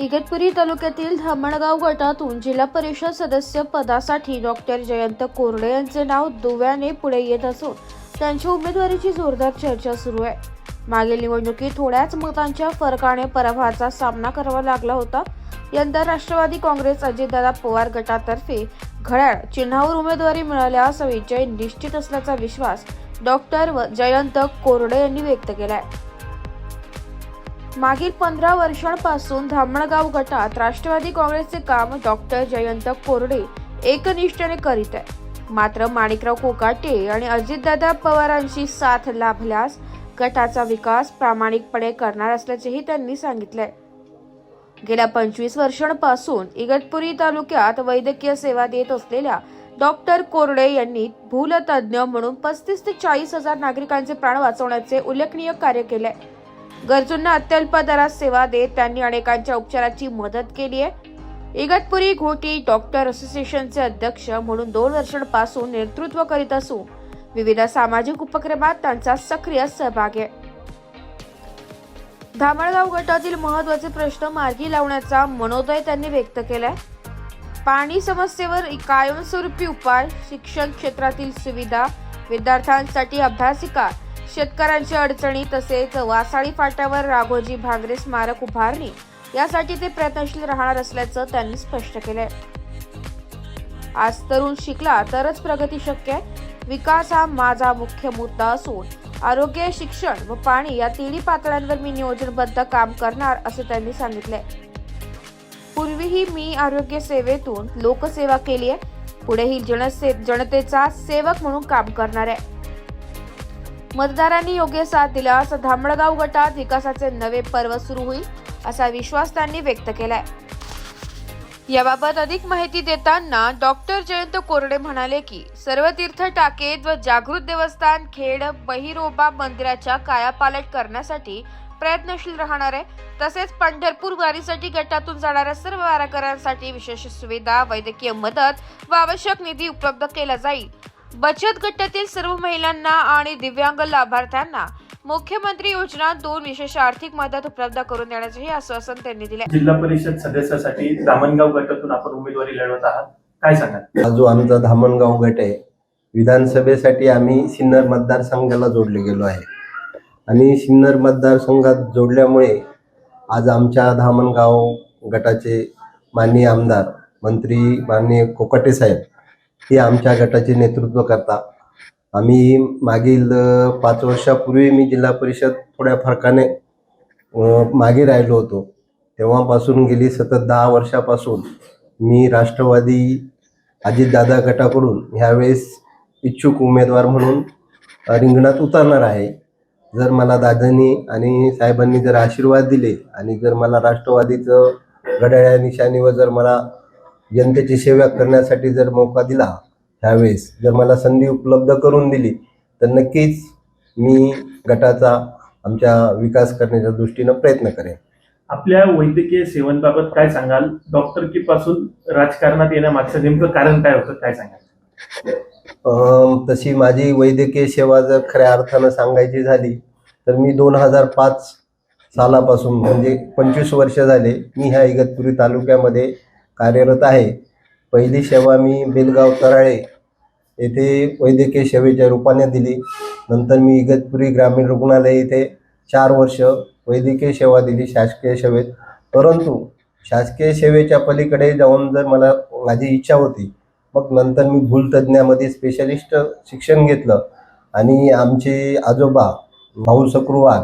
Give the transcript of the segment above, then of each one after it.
इगतपुरी तालुक्यातील धामणगाव गटातून जिल्हा परिषद सदस्य पदासाठी डॉक्टर जयंत कोरडे यांचे नाव दुव्याने पुढे येत असून त्यांच्या उमेदवारीची जोरदार चर्चा सुरू आहे. मागील निवडणुकीत थोड्याच मतांच्या फरकाने पराभवाचा सामना करावा लागला होता. यंदा राष्ट्रवादी काँग्रेस अजितदादा पवार गटातर्फे घड्याळ चिन्हावर उमेदवारी मिळाल्यास विजय निश्चित असल्याचा विश्वास डॉक्टर जयंत कोरडे यांनी व्यक्त केला आहे मागील पंधरा वर्षांपासून धामणगाव गटात राष्ट्रवादी काँग्रेसचे काम डॉक्टर जयंत कोरडे एकनिष्ठेने करीत आहे मात्र माणिकराव कोकाटे आणि अजितदादा पवारांची साथ लाभल्यास गटाचा विकास प्रामाणिकपणे करणार असल्याचेही त्यांनी सांगितलंय गेल्या पंचवीस वर्षांपासून इगतपुरी तालुक्यात वैद्यकीय सेवा देत असलेल्या डॉक्टर कोरडे यांनी भूलतज्ञ म्हणून पस्तीस ते चाळीस हजार नागरिकांचे प्राण वाचवण्याचे उल्लेखनीय कार्य केले. गरजूंना अत्यल्प दरात सेवा देत त्यांनी अनेकांच्या उपचाराची मदत केली आहे. इगतपुरी घोटी डॉक्टर असोसिएशनचे अध्यक्ष म्हणून दोन वर्षांपासून नेतृत्व करीत असून विविध सामाजिक उपक्रमात त्यांचा सक्रिय सहभाग आहे. धामळगाव गटातील महत्त्वाचे प्रश्न मार्गी लावण्याचा मनोदय त्यांनी व्यक्त केलाय. पाणी समस्येवर कायमस्वरूपी उपाय शिक्षण क्षेत्रातील सुविधा विद्यार्थ्यांसाठी अभ्यासिका शेतकऱ्यांच्या अडचणी तसेच वासाळी फाट्यावर राघोजी भांगरे स्मारक उभारणी यासाठी ते प्रयत्नशील राहणार असल्याचं त्यांनी स्पष्ट केलंय. आज तरुण शिकला तरच प्रगती शक्य आहे. विकास हा माझा मुख्य मुद्दा असून आरोग्य शिक्षण व पाणी या तिन्ही पातळ्यांवर मी नियोजनबद्ध काम करणार असे त्यांनी सांगितले पूर्वीही मी आरोग्य सेवेतून लोकसेवा केली आहे पुढेही जनसे जनतेचा सेवक म्हणून काम करणार. आहे मतदारांनी योग्य साथ दिल्यास धामणगाव गटात विकासाचे नवे पर्व सुरू होईल असा विश्वास त्यांनी व्यक्त केलाय. याबाबत अधिक माहिती देताना डॉक्टर जयंत कोरडे म्हणाले की सर्व तीर्थ टाकेत व जागृत देवस्थान खेड बहिरोबा मंदिराच्या कायापालट करण्यासाठी प्रयत्नशील राहणार आहे. तसेच पंढरपूर वारीसाठी गटातून जाणाऱ्या सर्व वारकऱ्यांसाठी विशेष सुविधा वैद्यकीय मदत व आवश्यक निधी उपलब्ध केला जाईल. बचत गटातील सर्व महिलांना आणि दिव्यांग लाभार्थ्यांना मुख्यमंत्री योजना दोन विशेष आर्थिक मदत उपलब्ध करून देण्याचेही आश्वासन त्यांनी दिले. जिल्हा परिषद सदस्यासाठी दामणगाव गटातून आपण उमेदवारी लढवत आहात. काय सांगाल? हा जो आमचा धामणगाव गट आहे विधानसभेसाठी आम्ही सिन्नर मतदारसंघाला जोडले गेलो आहे. आणि सिन्नर मतदारसंघात जोडल्यामुळे आज आमच्या धामणगाव गटाचे माननीय आमदार मंत्री माननीय कोकाटे साहेब हे आमच्या गटाचे नेतृत्व करता. आम्ही मागील पाच वर्षापूर्वी मी जिल्हा परिषद थोड्या फरकाने मागे राहिलो होतो. तेव्हापासून गेली सतत दहा वर्षापासून मी राष्ट्रवादी अजितदादा गटाकडून ह्यावेळेस इच्छुक उमेदवार म्हणून रिंगणात उतरणार आहे. जर मला दादांनी आणि साहेबांनी जर आशीर्वाद दिले आणि जर मला राष्ट्रवादीचं घड्याळ्या निशाणीवर जर मला जनतेची सेवा करण्यासाठी जर मौका दिला ह्यावेळेस जर मला संधी उपलब्ध करून दिली तर नक्कीच मी गटाचा आमच्या विकास करण्याच्या दृष्टीनं प्रयत्न करेन. आपल्या वैद्यकीय सेवांबाबत काय सांगाल? डॉक्टरकी पासून राजकारणात येण्यामागचं नेमकं कारण काय होतं? काय सांगाल? तशी माझी वैद्यकीय सेवा जर खऱ्या अर्थानं सांगायची झाली तर मी दोन हजार पाच सालापासून म्हणजे पंचवीस वर्ष झाले मी ह्या इगतपुरी तालुक्यामध्ये कार्यरत आहे. पहिली सेवा मी बेलगाव तराळे येथे वैद्यकीय सेवेच्या रूपाने दिली. नंतर मी इगतपुरी ग्रामीण रुग्णालय येथे चार वर्ष वैद्यकीय सेवा दिली शासकीय सेवेत. परंतु शासकीय सेवेच्या पलीकडे जाऊन जर मला माझी इच्छा होती मग नंतर मी भूलतज्ञामध्ये स्पेशलिस्ट शिक्षण घेतलं. आणि आमचे आजोबा भाऊ सक्रुवाल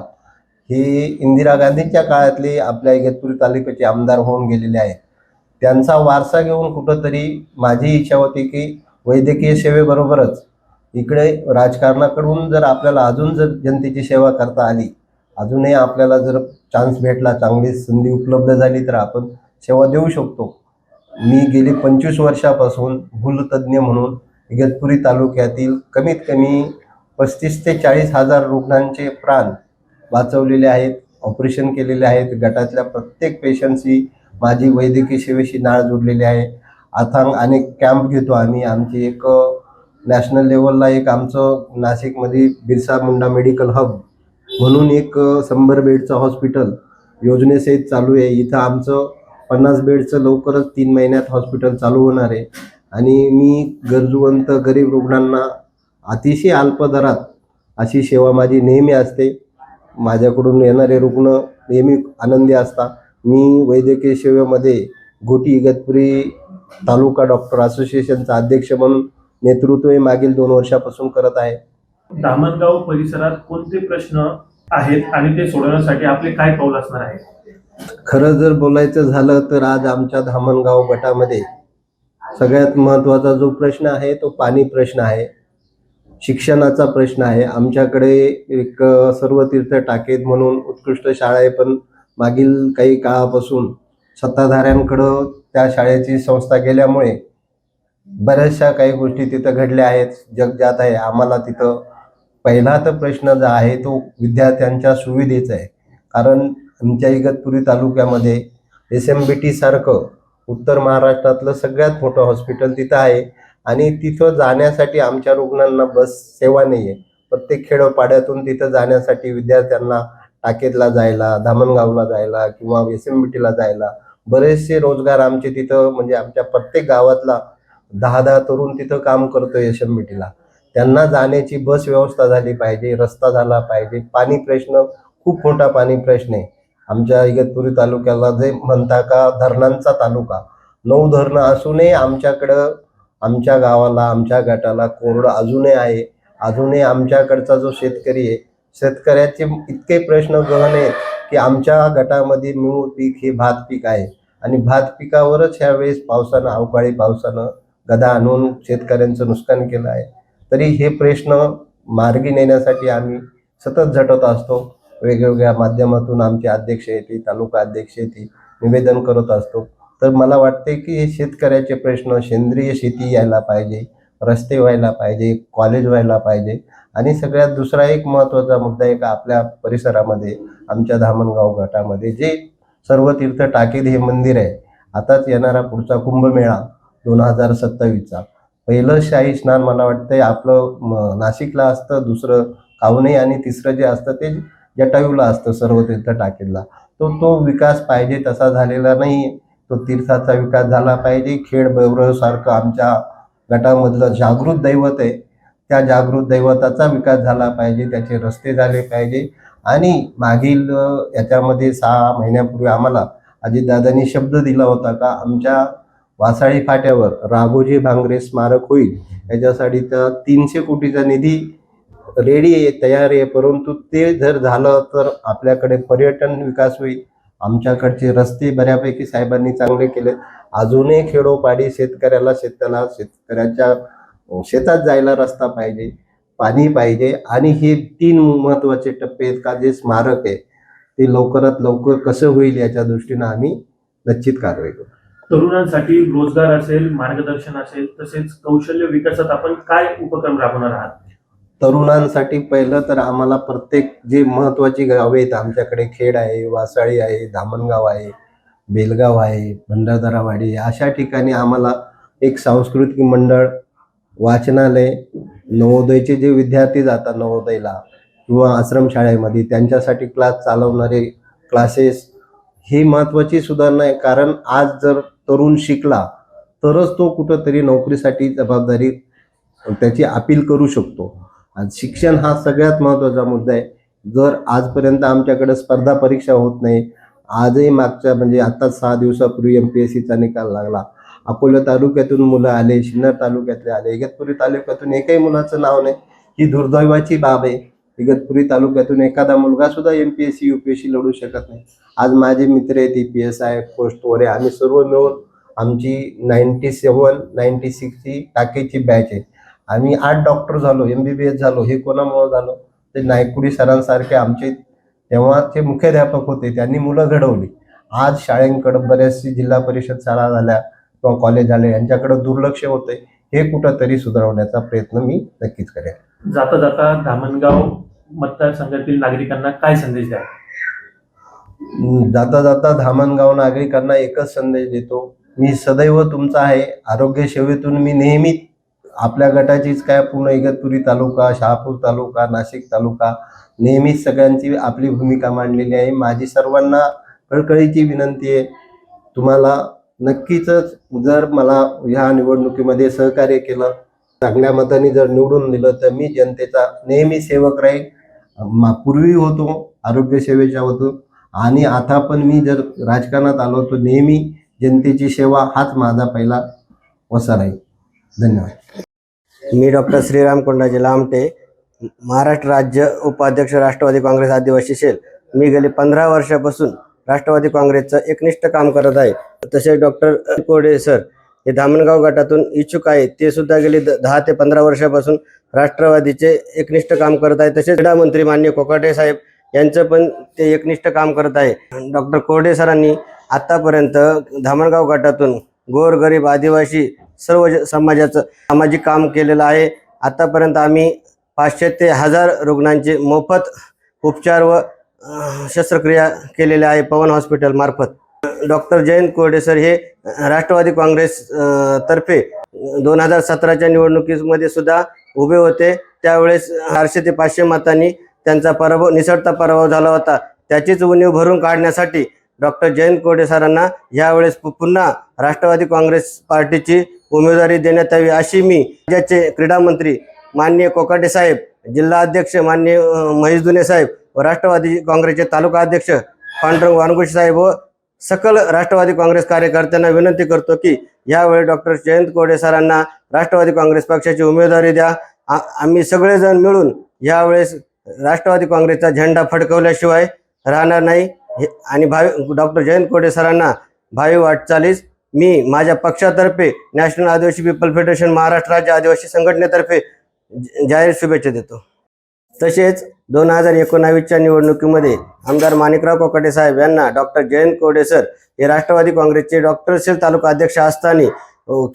हे इंदिरा गांधींच्या काळातले आपल्या इगतपुरी तालुक्याचे आमदार होऊन गेलेले आहेत. त्यांचा वारसा घेऊन कुठंतरी माझी इच्छा होती की वैद्यकीय सेवेबरोबरच इकडे राजकारणाकडून जर आपल्याला अजून जर जनतेची सेवा करता आली अजूनही आपल्याला जर चान्स भेटला चांगली संधी उपलब्ध झाली तर आपण सेवा देऊ शकतो. मी गेली पंचवीस वर्षापासून भूलतज्ज्ञ म्हणून इगतपुरी तालुक्यातील कमीत कमी पस्तीस ते चाळीस हजार रुग्णांचे प्राण वाचवलेले आहेत ऑपरेशन केलेले आहेत. गटातल्या प्रत्येक पेशंटशी माझी वैद्यकीय सेवेशी नाळ जोडलेली आहे. अथांग अनेक कॅम्प घेतो आम्ही. आमची एक नॅशनल लेवलला एक आमचं नाशिकमध्ये बिरसा मुंडा मेडिकल हब म्हणून एक शंभर बेडचं हॉस्पिटल योजनेसहित चालू आहे. इथं आमचं पन्नास बेडचं लवकरच तीन महिन्यात हॉस्पिटल चालू होणार आहे. आणि मी गरजूवंत गरीब रुग्णांना अतिशय अल्प दरात अशी सेवा माझी नेहमी असते. माझ्याकडून येणारे रुग्ण नेहमी आनंदी असतात. मी वैद्यकीय सेवेमध्ये घोटी इगतपुरी तालुका डॉक्टर असोसिएशनचा अध्यक्ष म्हणून नेतृत्व हे मागील दोन वर्षापासून करत आहे. धामणगाव परिसरात कोणते प्रश्न आहेत आणि ते सोडवण्यासाठी आपले काय पाऊल असणार आहे? खरं जर बोलायचं झालं तर आज आमच्या धामणगाव गटामध्ये सगळ्यात महत्त्वाचा जो प्रश्न आहे तो पाणी प्रश्न आहे. शिक्षणाचा प्रश्न आहे. आमच्याकडे एक सर्व तीर्थ टाकेत म्हणून उत्कृष्ट शाळा आहे पण मागील काही काळापासून सत्ताधाऱ्यांकडं त्या शाळेची संस्था गेल्यामुळे बऱ्याचशा काही गोष्टी तिथं घडल्या आहेत. जग जात आहे आम्हाला तिथं पहिला तर प्रश्न जो आहे तो विद्यार्थ्यांच्या सुविधेचा आहे. कारण आमच्या इगतपुरी तालुक्यामध्ये एस एम बी टी सारखं उत्तर महाराष्ट्रातलं सगळ्यात मोठं हॉस्पिटल तिथं आहे आणि तिथं जाण्यासाठी आमच्या रुग्णांना बस सेवा नाही आहे प्रत्येक खेडोपाड्यातून तिथं जाण्यासाठी विद्यार्थ्यांना टाकेतला जायला धामणगावला जायला किंवा एस एम बी टीला जायला बरेचसे रोजगार आमचे तिथं म्हणजे आमच्या प्रत्येक गावातला दहा दहा तरुण तिथं काम करतो एस एम बी टीला त्यांना जाण्याची बस व्यवस्था झाली पाहिजे रस्ता झाला पाहिजे. पाणी प्रश्न खूप मोठा पाणी प्रश्न आहे. आमच्या इगतपुरी तालुक्याला जे म्हणता का धरणांचा तालुका. नऊ धरणं असूनही आमच्याकडं आमच्या गावाला आमच्या गटाला कोरडं अजूनही आहे. अजूनही आमच्याकडचा जो शेतकरी आहे शेतकऱ्याचे इतके प्रश्न गहन आहेत की आमच्या गटामध्ये मूळ पीक हे भात पीक आहे. आणि भात पिकावरच ह्यावेळेस पावसानं अवकाळी पावसानं गदा आणून शेतकऱ्यांचं नुकसान केलं आहे. तरी हे प्रश्न मार्गी नेण्यासाठी आम्ही सतत झटत असतो. वेगवेगळ्या माध्यमातून आमचे अध्यक्ष येते तालुका अध्यक्ष येते निवेदन करत असतो. तर मला वाटते की हे शेतकऱ्याचे प्रश्न सेंद्रिय शेती यायला पाहिजे रस्ते व्हायला पाहिजे कॉलेज व्हायला पाहिजे. आणि सगळ्यात दुसरा एक महत्त्वाचा मुद्दा आहे का आपल्या परिसरामध्ये आमच्या धामणगाव गटामध्ये जे सर्व तीर्थ टाकेद हे मंदिर आहे आताच येणारा पुढचा कुंभमेळा दोन हजार सत्तावीसचा. पहिलं शाही स्नान मला वाटतंय आपलं नाशिकला असतं दुसरं कावणे आणि तिसरं जे असतं ते जटायूला असतं सर्व तीर्थ टाकेदला तो तो विकास पाहिजे तसा झालेला नाही तो तीर्थाचा विकास झाला पाहिजे. खेळ सारखं आमच्या गटामधलं जागृत दैवत आहे. त्या जागृत दैवताचा विकास झाला पाहिजे त्याचे रस्ते झाले पाहिजे. आणि मागील याच्यामध्ये सहा महिन्यापूर्वी आम्हाला अजितदादांनी शब्द दिला होता का आमच्या वासाळी फाट्यावर राघोजी भांगरे स्मारक होईल. याच्यासाठी तर तीनशे कोटीचा निधी रेडी आहे तयार आहे. परंतु ते जर झालं तर आपल्याकडे पर्यटन विकास होईल. आमच्याकडचे रस्ते बऱ्यापैकी साहेबांनी चांगले केले अजूनही खेडोपाडी शेतकऱ्याला शेताला शेतकऱ्याच्या शेतात जायला रस्ता पाहिजे पाणी पाहिजे आणि हे तीन महत्त्वाचे टप्पे आहेत का जे स्मारक आहे ते लवकरात लवकर कसं होईल याच्या दृष्टीनं आम्ही निश्चित कारवाई करू तरुणांसाठी रोजगार असेल मार्गदर्शन असेल तसेच कौशल्य विकासात आपण काय उपक्रम राबवणार आहात तरुणांसाठी पहिलं तर आम्हाला प्रत्येक जे महत्वाची गावे आहेत आमच्याकडे खेड आहे वासाळी आहे धामणगाव आहे बेलगाव आहे भंडारदरावाडी. अशा ठिकाणी आम्हाला एक सांस्कृतिक मंडळ वाचनालय नवोदयचे जे विद्यार्थी जातात नवोदयला किंवा आश्रमशाळेमध्ये त्यांच्यासाठी क्लास चालवणारे क्लासेस ही महत्त्वाची सुधारणा आहे. कारण आज जर तरुण शिकला तरच तो कुठंतरी नोकरीसाठी जबाबदारी त्याची अपील करू शकतो. आज शिक्षण हा सगळ्यात महत्त्वाचा मुद्दा आहे. जर आजपर्यंत आमच्याकडे स्पर्धा परीक्षा होत नाही आजही मागच्या म्हणजे आत्ताच सहा दिवसापूर्वी एम पी एस सीचा निकाल लागला अकोला तालुक्यातून मुलं आले सिन्नर तालुक्यातले आले. इगतपुरी तालुक्यातून एकही मुलाचं नाव नाही. ही दुर्दैवाची बाब आहे. इगतपुरी तालुक्यातून एखादा मुलगा सुद्धा M P S C U P S C लढू शकत नाही. आज माझे मित्र आहेत ई पी एस आय पोस्टवर आहे. आम्ही सर्व मिळून आमची नाईन्टी सेवन नाईन्टी सिक्सची टाकेची बॅच आहे. आम्ही आठ डॉक्टर झालो एम बी बी एस झालो हे कोणामुळं झालो? ते नायकुडी सरांसारखे आमचे तेव्हाचे मुख्याध्यापक होते. त्यांनी मुलं घडवली. आज शाळेंकडं बऱ्याचशी जिल्हा परिषद शाळा झाल्या. किंवा कॉलेज झाले यांच्याकडे दुर्लक्ष होते हे कुठंतरी सुधारवण्याचा प्रयत्न मी नक्कीच करेन. जाता जाता धामणगाव मतदारसंघातील नागरिकांना काय संदेश द्या जाता जाता धामणगाव नागरिकांना एकच संदेश देतो मी सदैव तुमचा आहे आरोग्य सेवेतून मी नेहमी आपल्या गटाचीच काय पूर्ण इगतपुरी तालुका शहापूर तालुका नाशिक तालुका नेहमीच सगळ्यांची आपली भूमिका मांडलेली आहे. माझी सर्वांना कळकळीची विनंती आहे तुम्हाला नक्कीच जर मला ह्या निवडणुकीमध्ये सहकार्य केलं चांगल्या मताने जर निवडून दिलं तर मी जनतेचा नेहमी सेवक राहील. मा- पूर्वी होतो आरोग्य सेवेच्या होतो. आणि आता पण मी जर राजकारणात आलो तर नेहमी जनतेची सेवा हाच माझा पहिला वसा राहील. धन्यवाद. मी डॉक्टर श्रीराम कोंडाजी लामटे महाराष्ट्र राज्य उपाध्यक्ष राष्ट्रवादी काँग्रेस आदिवासी सेल. मी गेले पंधरा वर्षापासून राष्ट्रवादी काँग्रेसचं एकनिष्ठ काम करत आहे. तसेच डॉक्टर कोडे सर हे धामणगाव गटातून इच्छुक आहे ते सुद्धा गेले द- दहा ते पंधरा वर्षापासून राष्ट्रवादीचे एकनिष्ठ काम करत आहे. तसेच क्रीडा मंत्री मान्य कोकाटे साहेब यांचं पण ते एकनिष्ठ काम करत आहे. डॉक्टर कोरडे सरांनी आतापर्यंत धामणगाव गटातून गोरगरीब आदिवासी सर्व ज- समाजाचं सामाजिक काम केलेलं आहे. आतापर्यंत आम्ही पाचशे ते हजार रुग्णांचे मोफत उपचार व शस्त्रक्रिया केलेल्या आहे पवन हॉस्पिटल मार्फत. डॉक्टर जयंत कोरडे सर हे राष्ट्रवादी काँग्रेस तर्फे दोन हजार सतराच्या निवडणुकीमध्ये सुद्धा उभे होते. त्यावेळेस चारशे ते पाचशे मतांनी त्यांचा पराभव निसटता पराभव झाला होता. त्याचीच उणीव भरून काढण्यासाठी डॉक्टर जयंत कोरडे सरांना यावेळेस पुन्हा राष्ट्रवादी काँग्रेस पार्टीची उमेदवारी देण्यात यावी अशी मी राज्याचे क्रीडा मंत्री माननीय कोकाटे साहेब जिल्हा अध्यक्ष माननीय महेश दुने साहेब राष्ट्रवादी काँग्रेसचे तालुका अध्यक्ष पांडुरंग वानगुशी साहेब व सकल राष्ट्रवादी काँग्रेस कार्यकर्त्यांना विनंती करतो की यावेळी डॉक्टर जयंत कोडे सरांना राष्ट्रवादी काँग्रेस पक्षाची उमेदवारी द्या. आ- आम्ही सगळेजण मिळून यावेळेस राष्ट्रवादी काँग्रेसचा झेंडा फडकवल्याशिवाय राहणार नाही. हे- आणि भावी डॉक्टर जयंत कोडे सरांना भावी वाटचालीस मी माझ्या पक्षातर्फे नॅशनल आदिवासी पीपल फेडरेशन महाराष्ट्र राज्य आदिवासी संघटनेतर्फे ज- जाहीर शुभेच्छा देतो. तसेच दोन हजार एकोणावीसच्या निवडणुकीमध्ये आमदार माणिकराव कोकाटे साहेब यांना डॉक्टर जयंत कोडेसर हे राष्ट्रवादी काँग्रेसचे डॉक्टर सेल तालुका अध्यक्ष असताना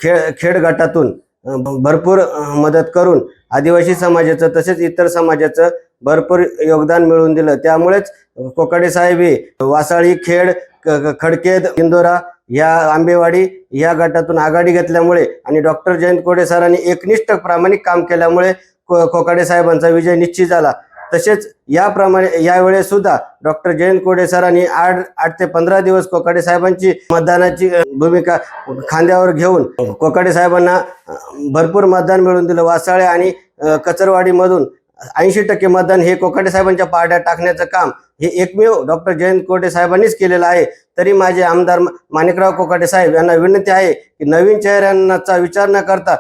खेळ खेड गटातून भरपूर मदत करून आदिवासी समाजाचं तसेच इतर समाजाचं भरपूर योगदान मिळवून दिलं. त्यामुळेच कोकाडे साहेब हे वासाळी खेड खडकेद इंदोरा या आंबेवाडी या गटातून आघाडी घेतल्यामुळे आणि डॉक्टर जयंत कोडे सरांनी एकनिष्ठ प्रामाणिक काम केल्यामुळे को- साहेबांचा विजय निश्चित झाला. तसेच याप्रमाणे यावेळेस सुद्धा डॉक्टर जयंत कोडे सरांनी आठ आठ ते पंधरा दिवस कोकाडे साहेबांची मतदानाची भूमिका खांद्यावर घेऊन कोकाडे साहेबांना भरपूर मतदान मिळवून दिलं. वासाळे आणि कचरवाडीमधून ऐंशी टक्के मतदान हे कोकाटे साहेबांच्या पारड्यात टाकण्याचं काम हे एकमेव डॉक्टर जयंत कोटे साहेबांनीच केलेलं आहे. तरी माझे आमदार माणिकराव कोकाटे साहेब यांना विनंती आहे की नवीन चेहऱ्यांचा विचार न करता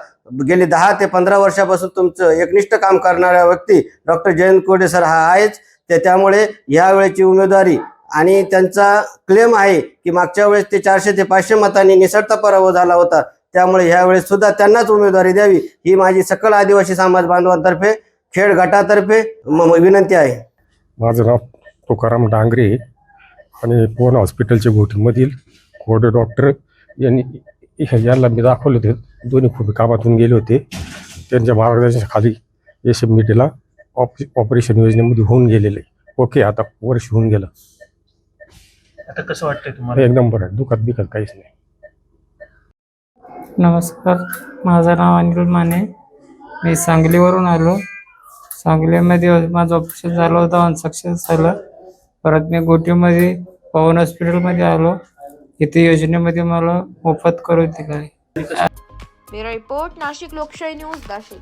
गेली दहा ते पंधरा वर्षापासून तुमचं एकनिष्ठ काम करणाऱ्या व्यक्ती डॉक्टर जयंत कोडे सर हा आहेच. ते त्यामुळे यावेळेची उमेदवारी आणि त्यांचा क्लेम आहे की मागच्या वेळेस ते चारशे ते पाचशे मतांनी निसटता पराभव झाला होता. त्यामुळे यावेळेस सुद्धा त्यांनाच उमेदवारी द्यावी ही माझी सकल आदिवासी समाज बांधवांतर्फे खेड गटातर्फे विनंती आहे. माझं नाव तुकाराम डांगरे आणि पवन हॉस्पिटलच्या गोटीमधील कोरडे डॉक्टर यांनी याला मी दाखवले होते. दोन्ही खूप कामातून गेले होते. त्यांच्या मार्गदर्शनाखाली एस एम मीटीला ऑप ऑपरेशन योजनेमध्ये होऊन गेलेले. ओके आता वर्ष होऊन गेलं. आता कसं वाटतंय तुम्हाला? एकदम बरं आहे. दुखत बिकत काहीच नाही. नमस्कार. माझं नाव अनिल माने. मी सांगलीवरून आलो. सांगलीमध्ये माझं ऑपरेशन झालं. होतं अनसक्सेस झालं. परत मी गोटीमध्ये पवन हॉस्पिटलमध्ये आलो. इथे योजनेमध्ये मला मोफत करून दिलं आहे ब्युरो रिपोर्ट नाशिक लोकशाही न्यूज नाशिक.